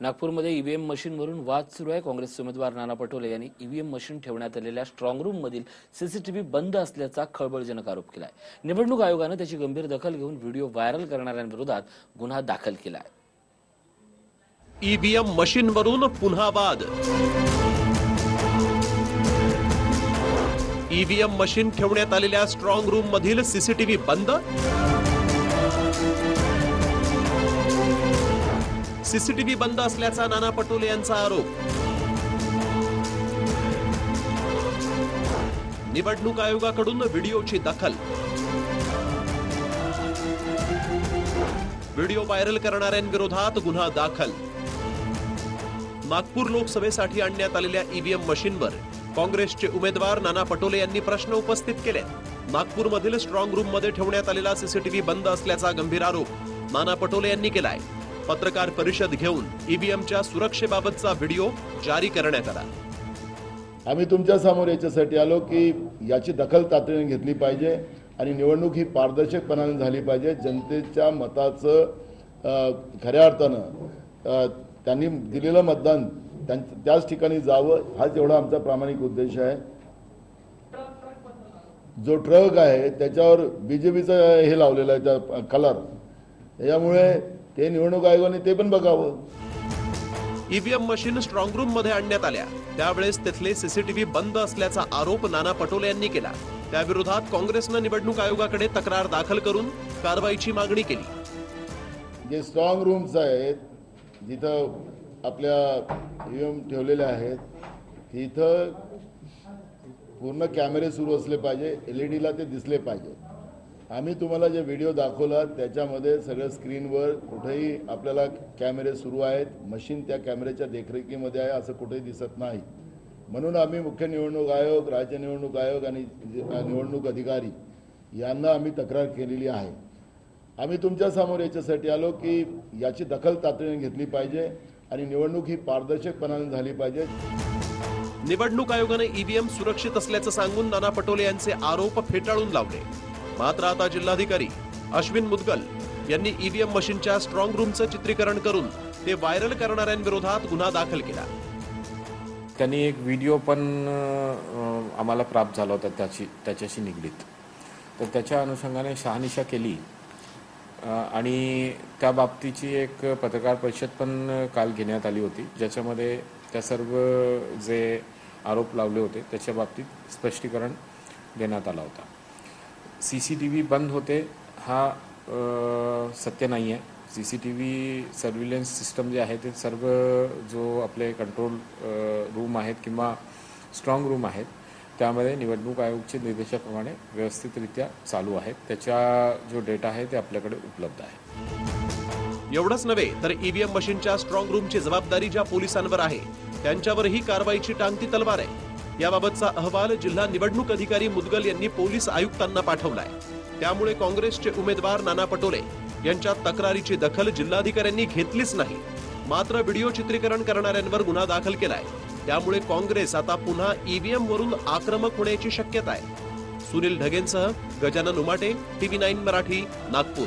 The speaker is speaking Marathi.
नागपूरमध्ये ईव्हीएम मशीनवरून वाद सुरू आहे. काँग्रेसचे उमेदवार नाना पटोले यांनी ईव्हीएम मशीन ठेवण्यात आलेल्या स्ट्रॉंग रूम मधील सीसीटीव्ही बंद असल्याचा खळबळजनक आरोप केला आहे निवडणूक आयोगानं त्याची गंभीर दखल घेऊन व्हिडिओ व्हायरल करणाऱ्यांविरोधात गुन्हा दाखल केला आहे ईव्हीएम मशीनवरून पुन्हा वाद. ईव्हीएम मशीन ठेवण्यात आलेल्या स्ट्रॉंग रूम मधील सीसीटीव्ही बंद. सीसीटीव्ही बंद असल्याचा नाना पटोले यांचा आरोप. निवडणूक आयोगाकडून व्हिडिओची दखल. व्हिडिओ व्हायरल करणाऱ्यांविरोधात गुन्हा दाखल. नागपूर लोकसभेसाठी आणण्यात आलेल्या ईव्हीएम मशीनवर काँग्रेसचे उमेदवार नाना पटोले यांनी प्रश्न उपस्थित केले नागपूरमधील स्ट्रॉंग रूममध्ये ठेवण्यात आलेला सीसीटीव्ही बंद असल्याचा गंभीर आरोप नाना पटोले यांनी केलाय. पत्रकार परिषद घेऊन ईव्हीएमच्या सुरक्षेबाबतचा व्हिडिओ जारी करण्यात आला. आम्ही तुमच्यासमोर याच्यासाठी आलो की याची दखल तातडीने घेतली पाहिजे आणि निवडणूक ही पारदर्शकपणाने झाली पाहिजे. जनतेच्या मताचं खऱ्या अर्थानं त्यांनी दिलेलं मतदान त्याच ठिकाणी जावं हाच एवढा आमचा प्रामाणिक उद्देश आहे. जो ट्रक आहे त्याच्यावर बी जे पीचं हे लावलेलं आहे त्या कलर. त्याच्यामुळे ते निवडणूक आयोगाने ते पण बघावं. ईव्हीएम मशीन स्ट्रॉंग रूममध्ये आणण्यात आल्या. त्यावेळेस तिथले सीसीटीव्ही बंद असल्याचा आरोप नाना पटोले यांनी केला. त्याविरोधात काँग्रेसनं निवडणूक आयोगाकडे तक्रार दाखल करून कारवाईची मागणी केली. जे स्ट्रॉंग रूम्स आहेत जिथं आपल्या ईव्हीएम ठेवलेल्या आहेत तिथं पूर्ण कॅमेरे सुरू असले पाहिजे एल ई डीला ते दिसले पाहिजे. आम्ही तुम्हाला जे व्हिडिओ दाखवला त्याच्यामध्ये सगळं स्क्रीनवर कुठेही आपल्याला कॅमेरे सुरू आहेत. मशीन त्या कॅमेऱ्याच्या देखरेखीमध्ये आहे असं कुठेही दिसत नाही. म्हणून आम्ही मुख्य निवडणूक आयोग राज्य निवडणूक आयोग आणि निवडणूक अधिकारी यांना आम्ही तक्रार केलेली आहे. आम्ही तुमच्यासमोर याच्यासाठी आलो की याची दखल तातडीने घेतली पाहिजे आणि निवडणूक ही पारदर्शकपणाने झाली पाहिजे. निवडणूक आयोगाने ईव्हीएम सुरक्षित असल्याचं सांगून नाना पटोले यांचे आरोप फेटाळून लावले. मात्र आता जिल्हाधिकारी अश्विन मुदगल यांनी ईव्हीएम मशीनच्या स्ट्रॉंग रूमचं चित्रीकरण करून ते व्हायरल करणाऱ्यांविरोधात गुन्हा दाखल केला. त्यांनी एक व्हिडिओ पण आम्हाला प्राप्त झाला होता त्याची त्याच्याशी निगडीत. तर त्याच्या अनुषंगाने शहानिशा केली. आणि त्या बाबतीची एक पत्रकार परिषद पण काल घेण्यात आली होती ज्याच्यामध्ये त्या सर्व जे आरोप लावले होते त्याच्या बाबतीत स्पष्टीकरण देण्यात आला होता. सी सी टी व्ही बंद होते हा सत्य नाही आहे. C C T V surveillance system जे आहे ते सर्व जो आपले कंट्रोल रूम आहेत किंवा स्ट्रॉंग रूम आहेत त्यामध्ये निवडणूक आयोगचे निर्देशाप्रमाणे व्यवस्थितरित्या चालू आहेत. त्याच्या जो डेटा आहे ते आपल्याकडे उपलब्ध आहे. एवढंच नव्हे तर ईव्हीएम मशीनच्या स्ट्रॉंग रूमची जबाबदारी ज्या पोलिसांवर आहे त्यांच्यावरही कारवाईची टांगती तलवार आहे. याबाबतचा अहवाल जिल्हा निवडणूक अधिकारी मुदगल यांनी पोलीस आयुक्तांना पाठवलाय. त्यामुळे काँग्रेसचे उमेदवार नाना पटोले यांच्या तक्रारीची दखल जिल्हाधिकाऱ्यांनी घेतलीच नाही. मात्र व्हिडिओ चित्रीकरण करणाऱ्यांवर गुन्हा दाखल केलाय. त्यामुळे काँग्रेस आता पुन्हा ईव्हीएम वरून आक्रमक होण्याची शक्यता आहे सुनील ढगेंसह गजानन उमाटे टीव्ही नाईन मराठी नागपूर.